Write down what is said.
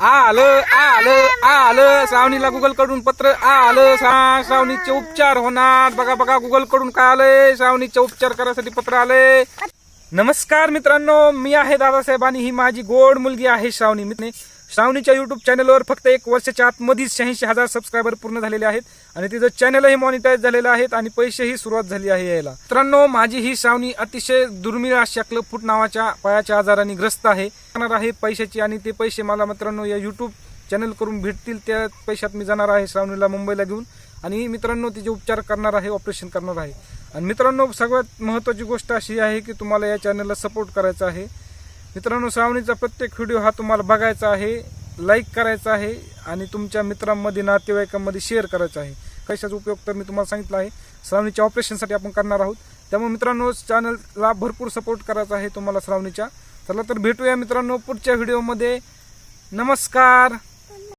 आलं आलं आलं श्रावणीला गुगलकडून पत्र आलं. श्रा- श्रावणीचे उपचार होणार. बघा बघा गुगलकडून काय आलंय? श्रावणीचे उपचार करायसाठी पत्र आलंय. नमस्कार मित्रांनो मी आहे दादासाहेब आणि ही माझी गोड मुलगी आहे श्रावणी. मित्र श्रावणीच्या युट्यूब चॅनलवर फक्त एक वर्षाच्या आतमध्येच शहाऐंशी हजार सबस्क्रायबर पूर्ण झालेले आहेत आणि तिचं चॅनलही मॉनिटाईज झालेलं आहेत आणि पैसेही सुरुवात झाली आहे यायला. मित्रांनो माझी ही श्रावणी अतिशय दुर्मिळ अशा क्लबफूट नावाच्या पायाच्या आजाराने ग्रस्त आहे. जाणार आहे पैशाची आणि ते पैसे मला मित्रांनो या युट्यूब चॅनल करून भेटतील त्या पैशात मी जाणार आहे श्रावणीला मुंबईला घेऊन. आणि मित्रांनो तिचे उपचार करणार आहे ऑपरेशन करणार आहे. आणि मित्रांनो सगळ्यात महत्त्वाची गोष्ट अशी आहे की तुम्हाला या चॅनलला सपोर्ट करायचा आहे. मित्रांनो श्रावणीचा प्रत्येक व्हिडिओ हा तुम्हाला बघायचा आहे लाईक करायचा आहे आणि तुमच्या मित्रांमध्ये नातेवाईकांमध्ये शेअर करायचा आहे. कशाचा उपयोग तर मी तुम्हाला सांगितलं आहे. श्रावणीच्या ऑपरेशनसाठी आपण करणार आहोत. त्यामुळे मित्रांनो चॅनलला भरपूर सपोर्ट करायचा आहे तुम्हाला श्रावणीच्या. चला तर भेटूया मित्रांनो पुढच्या व्हिडिओमध्ये नमस्कार!